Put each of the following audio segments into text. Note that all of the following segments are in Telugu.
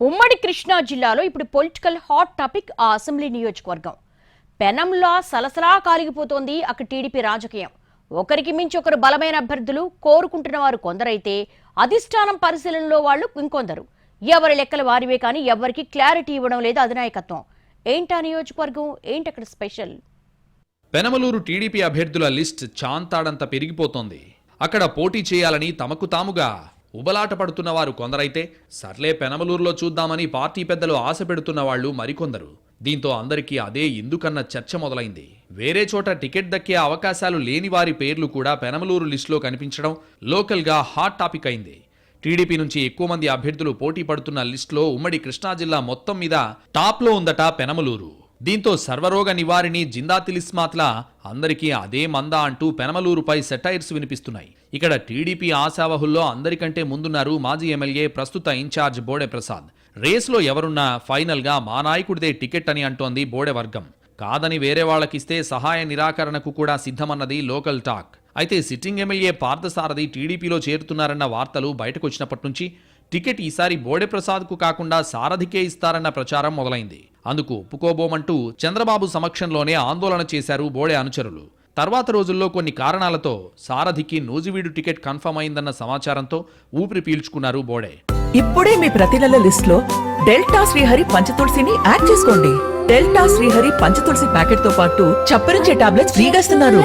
ఉమ్మడి కృష్ణా జిల్లాలో ఇప్పుడు పొలిటికల్ హాట్ టాపిక్ ఆ అసెంబ్లీ నియోజకవర్గం. పెనంలా సలసలా కాలిగిపోతోంది అక్కడ టీడీపీ రాజకీయం. ఒకరికి మించి ఒకరు బలమైన అభ్యర్థులు కోరుకుంటున్న వారు కొందరైతే అధిష్టానం పరిశీలనలో వాళ్ళు ఇంకొందరు. ఎవరి లెక్కల వారివే కానీ ఎవరికి క్లారిటీ ఇవ్వడం లేదు అధినాయకత్వం. ఏంటా నియోజకవర్గం? ఏంటి అక్కడ స్పెషల్? పెనమలూరు టీడీపీ అభ్యర్థుల లిస్ట్ చాంతాడంత పెరిగిపోతోంది. అక్కడ పోటీ చేయాలని తమకు తాముగా ఉబలాట పడుతున్న వారు కొందరైతే సర్లే పెనమలూరులో చూద్దామని పార్టీ పెద్దలు ఆశ పెడుతున్న వాళ్ళు మరికొందరు. దీంతో అందరికీ అదే ఎందుకన్న చర్చ మొదలైంది. వేరే చోట టికెట్ దక్కే అవకాశాలు లేని వారి పేర్లు కూడా పెనమలూరు లిస్టులో కనిపించడం లోకల్గా హాట్ టాపిక్ అయింది. టీడీపీ నుంచి ఎక్కువ మంది అభ్యర్థులు పోటీ పడుతున్న లిస్టులో ఉమ్మడి కృష్ణా జిల్లా మొత్తం మీద టాప్లో ఉందట పెనమలూరు. దీంతో సర్వరోగ నివారిణి జిందా తిలిస్మాత్లా అందరికీ అదే మంద అంటూ పెనమలూరుపై సెటైర్స్ వినిపిస్తున్నాయి. ఇక్కడ టీడీపీ ఆశావహుల్లో అందరికంటే ముందున్నారు మాజీ ఎమ్మెల్యే ప్రస్తుత ఇన్ఛార్జ్ బోడే ప్రసాద్. రేస్లో ఎవరున్నా ఫైనల్గా మా నాయకుడిదే టికెట్ అని అంటోంది బోడే వర్గం. కాదని వేరే వాళ్ళకిస్తే సహాయ నిరాకరణకు కూడా సిద్ధమన్నది లోకల్ టాక్. అయితే సిట్టింగ్ ఎమ్మెల్యే పార్థసారథి టీడీపీలో చేరుతున్నారన్న వార్తలు బయటకొచ్చినప్పటి నుంచి టికెట్ ఈసారి బోడే ప్రసాద్కు కాకుండా సారథికే ఇస్తారన్న ప్రచారం మొదలైంది. అందుకు ఒప్పుకోబోమంటూ చంద్రబాబు సమక్షంలోనే ఆందోళన చేశారు బోడే అనుచరులు. తర్వాత రోజుల్లో కొన్ని కారణాలతో సారథికి నూజివీడు టికెట్ కన్ఫర్మ్ అయిందన్న సమాచారంతో ఊపిరి పీల్చుకున్నారు బోడే. ఇప్పుడే మీ ప్రతి నెల లిస్ట్లో డెల్టా శ్రీహరి పంచతులసిని యాడ్ చేసుకోండి. డెల్టా శ్రీహరి పంచతులసి ప్యాకెట్తో పాటు చప్పరించే టాబ్లెట్స్ ఫ్రీగా ఇస్తున్నారు.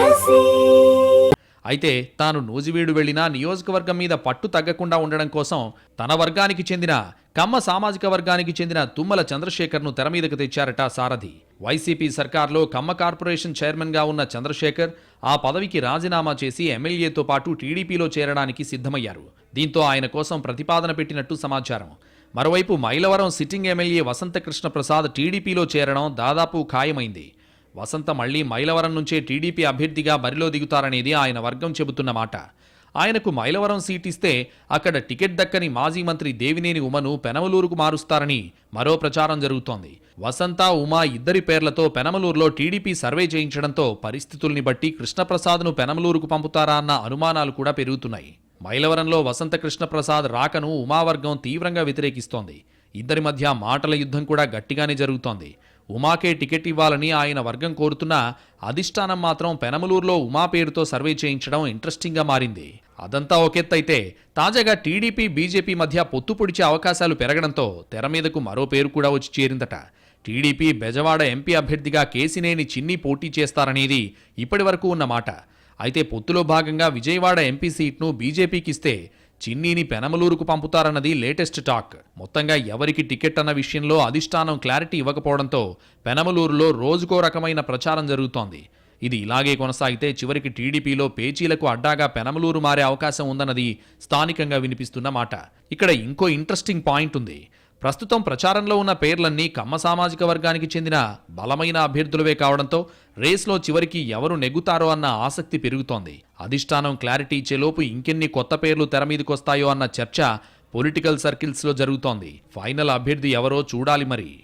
అయితే తాను నూజివీడు వెళ్ళినా నియోజకవర్గం మీద పట్టు తగ్గకుండా ఉండడం కోసం తన వర్గానికి చెందిన కమ్మ సామాజిక వర్గానికి చెందిన తుమ్మల చంద్రశేఖర్ను తెర మీదకు తెచ్చారట సారథి. వైసీపీ సర్కార్లో కమ్మ కార్పొరేషన్ చైర్మన్గా ఉన్న చంద్రశేఖర్ ఆ పదవికి రాజీనామా చేసి ఎమ్మెల్యేతో పాటు టీడీపీలో చేరడానికి సిద్ధమయ్యారు. దీంతో ఆయన కోసం ప్రతిపాదన పెట్టినట్టు సమాచారం. మరోవైపు మైలవరం సిట్టింగ్ ఎమ్మెల్యే వసంతకృష్ణ ప్రసాద్ టీడీపీలో చేరడం దాదాపు ఖాయమైంది. వసంత మళ్ళీ మైలవరం నుంచే టీడీపీ అభ్యర్థిగా బరిలో దిగుతారనేది ఆయన వర్గం చెబుతున్న మాట. ఆయనకు మైలవరం సీట్ ఇస్తే అక్కడ టికెట్ దక్కని మాజీ మంత్రి దేవినేని ఉమను పెనమలూరుకు మారుస్తారని మరో ప్రచారం జరుగుతోంది. వసంత ఉమా ఇద్దరి పేర్లతో పెనమలూరులో టీడీపీ సర్వే చేయించడంతో పరిస్థితుల్ని బట్టి కృష్ణప్రసాద్ను పెనమలూరుకు పంపుతారా అన్న అనుమానాలు కూడా పెరుగుతున్నాయి. మైలవరంలో వసంత కృష్ణప్రసాద్ రాకను ఉమావర్గం తీవ్రంగా వ్యతిరేకిస్తోంది. ఇద్దరి మధ్య మాటల యుద్ధం కూడా గట్టిగానే జరుగుతోంది. ఉమాకే టికెట్ ఇవ్వాలని ఆయన వర్గం కోరుతున్నా అధిష్టానం మాత్రం పెనమలూరులో ఉమా పేరుతో సర్వే చేయించడం ఇంట్రెస్టింగ్గా మారింది. అదంతా ఒకెత్తైతే తాజాగా టీడీపీ బీజేపీ మధ్య పొత్తు పొడిచే అవకాశాలు పెరగడంతో తెర మీదకు మరో పేరు కూడా వచ్చి చేరిందట. టీడీపీ బెజవాడ ఎంపీ అభ్యర్థిగా కేసినేని చిన్ని పోటీ చేస్తారనేది ఇప్పటివరకు ఉన్న మాట. అయితే పొత్తులో భాగంగా విజయవాడ ఎంపీ సీట్ను బీజేపీకి ఇస్తే చిన్నీని పెనమలూరుకు పంపుతారన్నది లేటెస్ట్ టాక్. మొత్తంగా ఎవరికి టికెట్ అన్న విషయంలో అధిష్టానం క్లారిటీ ఇవ్వకపోవడంతో పెనమలూరులో రోజుకో రకమైన ప్రచారం జరుగుతోంది. ఇది ఇలాగే కొనసాగితే చివరికి టీడీపీలో పేచీలకు అడ్డాగా పెనమలూరు మారే అవకాశం ఉందన్నది స్థానికంగా వినిపిస్తున్న మాట. ఇక్కడ ఇంకో ఇంట్రెస్టింగ్ పాయింట్ ఉంది. ప్రస్తుతం ప్రచారంలో ఉన్న పేర్లన్నీ కమ్మ సామాజిక వర్గానికి చెందిన బలమైన అభ్యర్థులవే కావడంతో రేస్లో చివరికి ఎవరు నెగ్గుతారో అన్న ఆసక్తి పెరుగుతోంది. అధిష్టానం క్లారిటీ ఇచ్చేలోపు ఇంకెన్ని కొత్త పేర్లు తెరమీదకొస్తాయో అన్న చర్చ పొలిటికల్ సర్కిల్స్లో జరుగుతోంది. ఫైనల్ అభ్యర్థి ఎవరో చూడాలి మరి.